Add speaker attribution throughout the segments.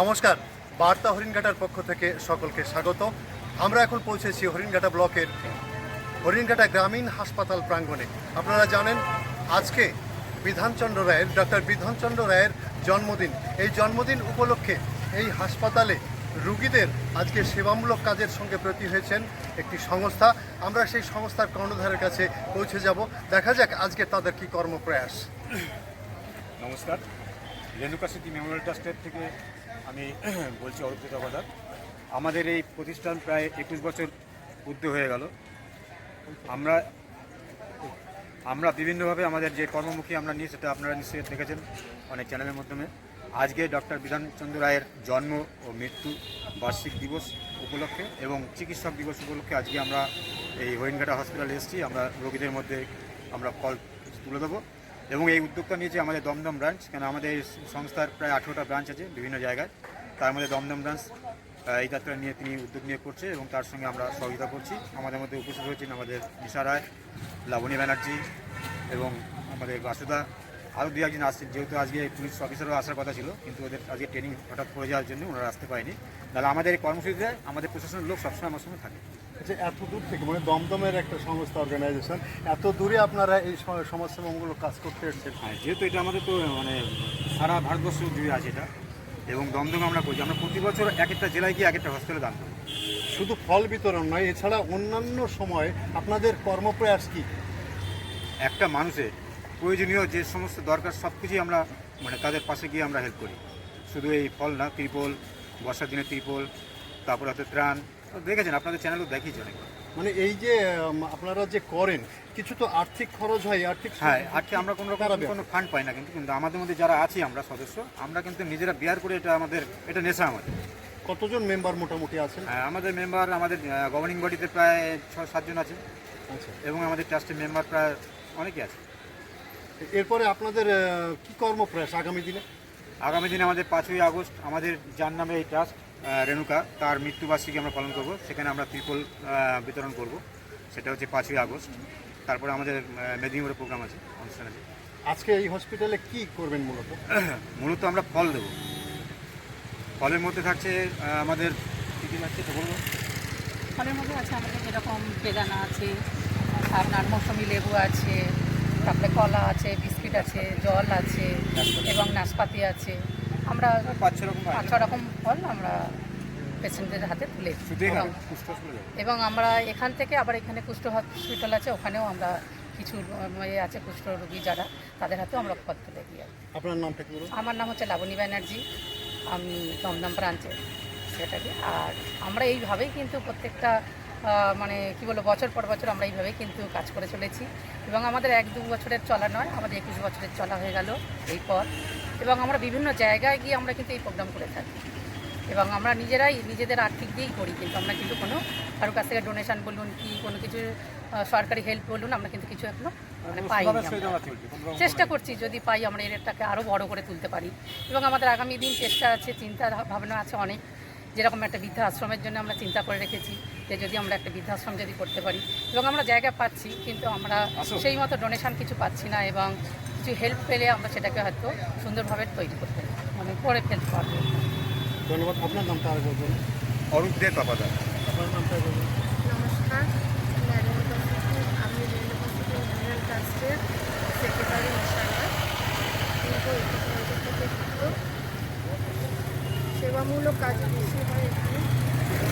Speaker 1: নমস্কার, বার্তা হরিণঘাটার পক্ষ থেকে সকলকে স্বাগত। আমরা এখন পৌঁছেছি হরিণঘাটা ব্লকের হরিণঘাটা গ্রামীণ হাসপাতাল প্রাঙ্গণে। আপনারা জানেন, আজকে বিধানচন্দ্র রায়ের ডক্টর বিধানচন্দ্র রায়ের জন্মদিন। এই জন্মদিন উপলক্ষে এই হাসপাতালে রুগীদের আজকে সেবামূলক কাজের সঙ্গে প্রতি হয়েছেন একটি সংস্থা। আমরা সেই সংস্থার কর্ণধারের কাছে পৌঁছে যাব। দেখা যাক আজকে তাদের কি কর্মপ্রয়াস।
Speaker 2: নমস্কার। রেণুকা স্মৃতি মেমোরিয়াল ট্রাস্টের থেকে আমি বলছি অরূপ তত্ত্বাবধায়ক আমাদের এই প্রতিষ্ঠান প্রায় একুশ বছর ঊর্ধ্ব হয়ে গেল। আমরা আমরা বিভিন্নভাবে আমাদের যে কর্মমুখী আমরা নিই সেটা আপনারা নিশ্চয়ই দেখেছেন অনেক চ্যানেলের মাধ্যমে। আজকে ডক্টর বিধানচন্দ্র রায়ের জন্ম ও মৃত্যু বার্ষিক দিবস উপলক্ষে এবং চিকিৎসক দিবস উপলক্ষে আজকে আমরা এই হরিণঘাটা হসপিটালে এসেছি। আমরা রোগীদের মধ্যে আমরা ফল তুলে দেবো। এবং এই উদ্যোগটা নিয়েছে আমাদের দমদম ব্রাঞ্চ, কেন আমাদের সংস্থার প্রায় আঠেরোটা ব্রাঞ্চ আছে বিভিন্ন জায়গায়। তার মধ্যে দমদম ব্রাঞ্চ এই যাত্রা নিয়ে তিনি উদ্যোগ নিয়ে করছে এবং তার সঙ্গে আমরা সহযোগিতা করছি। আমাদের মধ্যে উপস্থিত হয়েছেন আমাদের নিশা রায়, লাবণী ব্যানার্জি এবং আমাদের বাসুদা। আরও দু একজন আসছেন, যেহেতু আজকে পুলিশ অফিসারও আসার কথা ছিল, কিন্তু ওদের আজকে ট্রেনিং হঠাৎ করে যাওয়ার জন্য ওনারা আসতে পারেনি। তাহলে আমাদের এই কর্মসূচিতে আমাদের প্রশাসনের লোক সবসময় আমার সঙ্গে থাকে।
Speaker 1: আচ্ছা এত দূর থেকে মানে দমদমের একটা সংস্থা অর্গানাইজেশন এত দূরে আপনারা এই সমাজসেবামূলক কাজ করতে এসেছেন?
Speaker 2: হ্যাঁ যেহেতু এটা আমাদের তো মানে সারা ভারতবর্ষ জুড়ে আছে এটা এবং দমদম আমরা করছি। আমরা প্রতি বছর এক একটা জেলায় গিয়ে এক একটা হসপিটালে দান করি।
Speaker 1: শুধু ফল বিতরণ নয় এছাড়া অন্যান্য সময় আপনাদের কর্মপ্রয়াস কি?
Speaker 2: একটা মানুষের প্রয়োজনীয় যে সমস্ত দরকার সব কিছুই আমরা মানে তাদের পাশে গিয়ে আমরা হেল্প করি। শুধু এই ফল না ত্রিপল বর্ষার দিনে ত্রিপল তারপরে হয়তো ত্রাণ দেখেছেন আপনাদের চ্যানেলও দেখিয়েছি অনেক
Speaker 1: মানে এই যে আপনারা যে করেন কিছু তো আর্থিক খরচ হয় আর্থিক
Speaker 2: হ্যাঁ আজকে আমরা কোনো রকম? কোনো ফান্ড পাই না কিন্তু কিন্তু আমাদের মধ্যে যারা আছি আমরা সদস্য আমরা কিন্তু নিজেরা বিয়ার করে এটা আমাদের এটা নেশা আমাদের।
Speaker 1: কতজন মেম্বার মোটামুটি আছেন?
Speaker 2: হ্যাঁ, আমাদের মেম্বার আমাদের গভর্নিং বডিতে প্রায় ছ সাতজন আছে
Speaker 1: আচ্ছা।
Speaker 2: এবং আমাদের ট্রাস্টের মেম্বার প্রায় অনেকেই আছে
Speaker 1: এরপরে আপনাদের কি কর্মপ্রয়াস আগামী দিনে?
Speaker 2: আগামী দিনে আমাদের পাঁচই আগস্ট আমাদের যার নামে এই ট্রাস্ট রেণুকা তার মৃত্যুবার্ষিকী আমরা পালন করব। সেখানে আমরা ত্রিপল বিতরণ করব। সেটা হচ্ছে পাঁচই আগস্ট। তারপরে আমাদের আহ, মেদিনীপুরে প্রোগ্রাম আছে অনুষ্ঠান আছে।
Speaker 1: আজকে এই হসপিটালে কি করবেন মূলত?
Speaker 2: মূলত আমরা ফল দেবো। ফলের মধ্যে থাকছে আমাদের কী কী থাকছে তো বলব
Speaker 3: ফলের মধ্যে আছে আমাদের যেরকম বেদানা আছে আপনার মৌসুমি লেবু আছে তারপরে কলা আছে বিস্কিট আছে জল আছে এবং নাশপাতি আছে। আমরা
Speaker 2: পাঁচ ছ রকম
Speaker 3: পাঁচ রকম ফল আমরা পেশেন্টদের হাতে তুলে এবং আমরা এখান থেকে আবার এখানে কুষ্ঠ হসপিটাল আছে ওখানেও আমরা কিছু ইয়ে আছে কুষ্ঠ রোগী যারা তাদের হাতেও আমরা ফল তুলে দিই।
Speaker 1: আপনার নামটা কি
Speaker 3: আমার নাম হচ্ছে লাবণী ব্যানার্জি আমি দমদম ব্রাঞ্চে সেটাকে। আর আমরা এইভাবেই কিন্তু প্রত্যেকটা মানে কি বলব বছর পর বছর আমরা এইভাবেই কিন্তু কাজ করে চলেছি। এবং আমাদের এক দু বছরের চলা নয় আমাদের একুশ বছরের চলা হয়ে গেল এই পর এবং আমরা বিভিন্ন জায়গায় গিয়ে আমরা কিন্তু এই প্রোগ্রাম করে থাকি। এবং আমরা নিজেরাই নিজেদের আর্থিক দিয়েই করি কিন্তু আমরা কিন্তু কোনো কারোর কাছ থেকে ডোনেশন বলুন কি কোনো কিছু সরকারি হেল্প বলুন আমরা কিন্তু কিছু এখনও মানে
Speaker 2: রকম
Speaker 3: চেষ্টা করছি যদি পাই আমরা এটাকে আরও বড় করে তুলতে পারি। এবং আমাদের আগামী দিন চেষ্টা আছে চিন্তা ভাবনা আছে অনেক যেরকম একটা বৃদ্ধাশ্রমের জন্য আমরা চিন্তা করে রেখেছি যে যদি আমরা একটা বৃদ্ধাশ্রম যদি করতে পারি। এবং আমরা জায়গা পাচ্ছি কিন্তু আমরা সেই মতো ডোনেশন কিছু পাচ্ছি না এবং কিছু হেল্প পেলে আমরা সেটাকে হয়তো সুন্দরভাবে তৈরি করতে মানে করে ফেলতে পারব।
Speaker 1: ধন্যবাদ। আপনার নামটা আর বলবেন
Speaker 2: অরূপ দে পাপাদা
Speaker 1: আপনার নামটা বলবেন
Speaker 4: নমস্কার আমি জেনারেল ট্রাস্টের সেক্রেটারি যুক্ত সেবামূলক কাজ বেশি হয় এখানে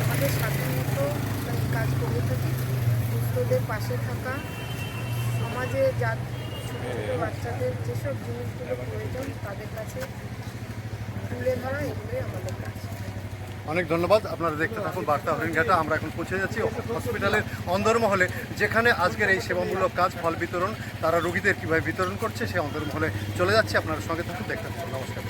Speaker 4: আমাদের সাধারণত কাজ করে। থাকি দুস্থদের পাশে থাকা সমাজে যা ছোটো ছোটো বাচ্চাদের যেসব জিনিসগুলো প্রয়োজন তাদের কাছে তুলে ধরা, এগুলোই আমাদের
Speaker 1: অনেক ধন্যবাদ। আপনারা দেখতে থাকুন বার্তা হরিণঘাটা। আমরা এখন পৌঁছে যাচ্ছি হসপিটালের অন্দরমহলে, যেখানে আজকের এই সেবামূলক কাজ, ফল বিতরণ, তারা রোগীদের কীভাবে বিতরণ করছে সে অন্দরমহলে চলে যাচ্ছে। আপনার সঙ্গে থাকুন, দেখতে থাকুন। নমস্কার।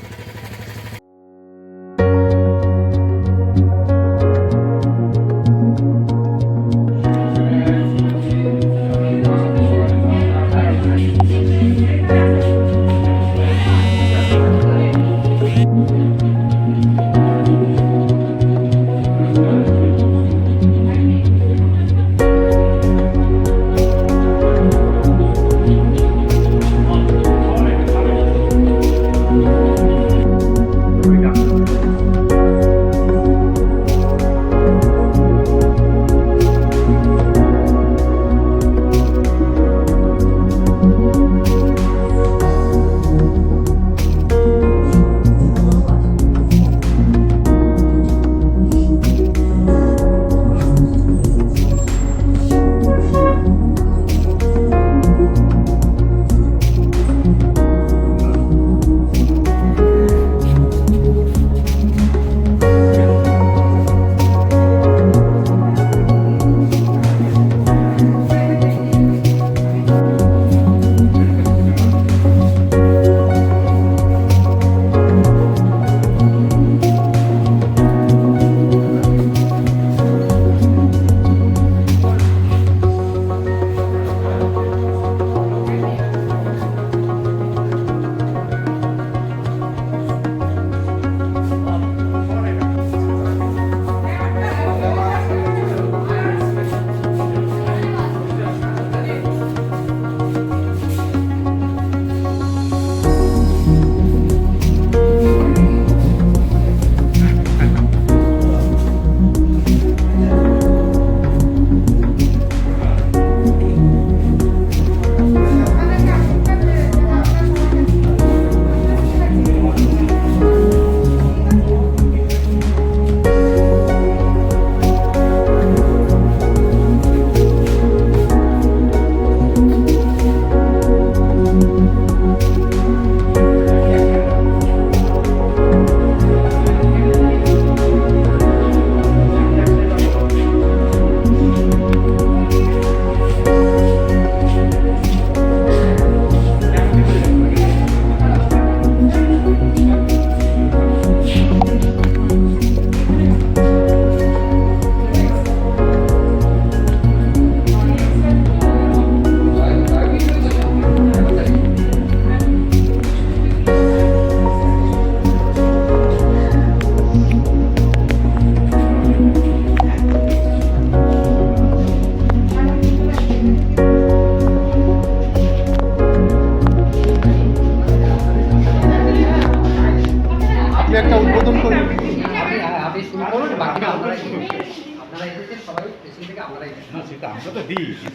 Speaker 5: তো দিই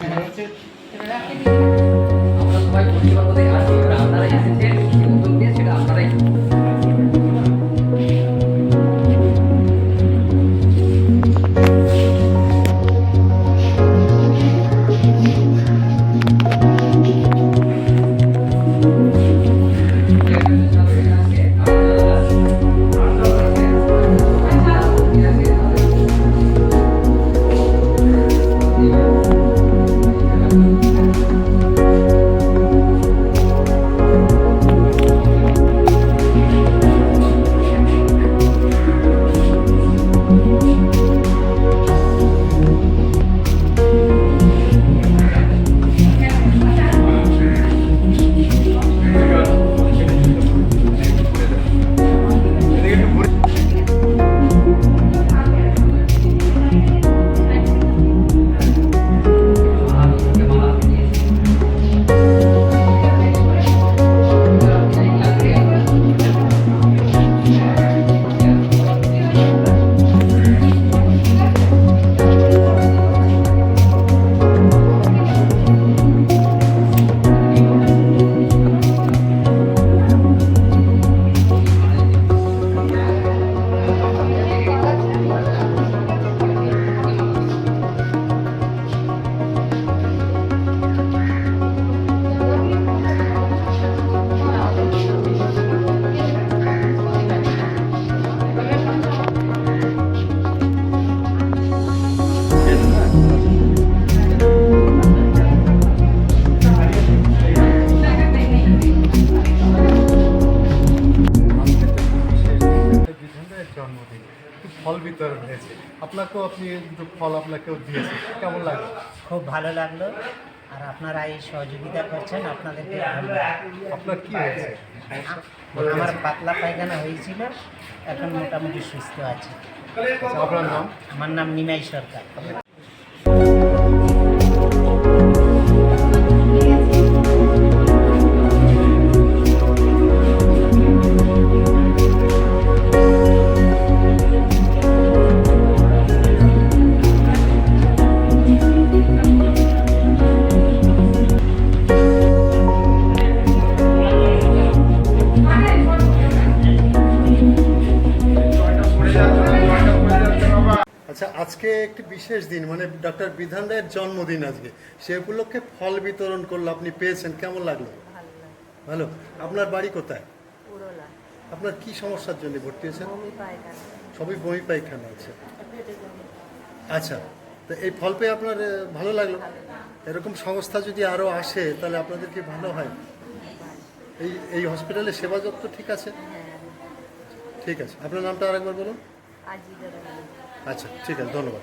Speaker 1: আপনাকেও আপনি দুটো ফল আপনাকেও দিয়েছে। কেমন লাগল?
Speaker 6: খুব ভালো লাগল। আর আপনারা এই সহযোগিতা করছেন আপনাদেরকে
Speaker 1: আপনার কি হয়েছে?
Speaker 6: আমার পাতলা পায়খানা হয়েছিল এখন মোটামুটি সুস্থ আছে।
Speaker 1: আচ্ছা, আপনার নাম?
Speaker 6: আমার নাম নিমাই সরকার।
Speaker 1: বিশেষ দিন মানে ডক্টর বিধান রায়ের জন্মদিন আজকে সে উপলক্ষে ফল বিতরণ করল আপনি পেয়েছেন কেমন লাগল? ভালো আপনার বাড়ি কোথায়? আপনার কি সমস্যার জন্য ভর্তি হয়েছেন? সবই বমি পায়খানা আছে আচ্ছা তো এই ফল পেয়ে আপনার ভালো লাগল? এরকম সংস্থা যদি আরও আসে তাহলে আপনাদের কি ভালো হয়? এই এই হসপিটালে সেবা যত্ন ঠিক আছে? ঠিক আছে। আপনার নামটা আরেকবার বলুন। আচ্ছা ঠিক আছে ধন্যবাদ।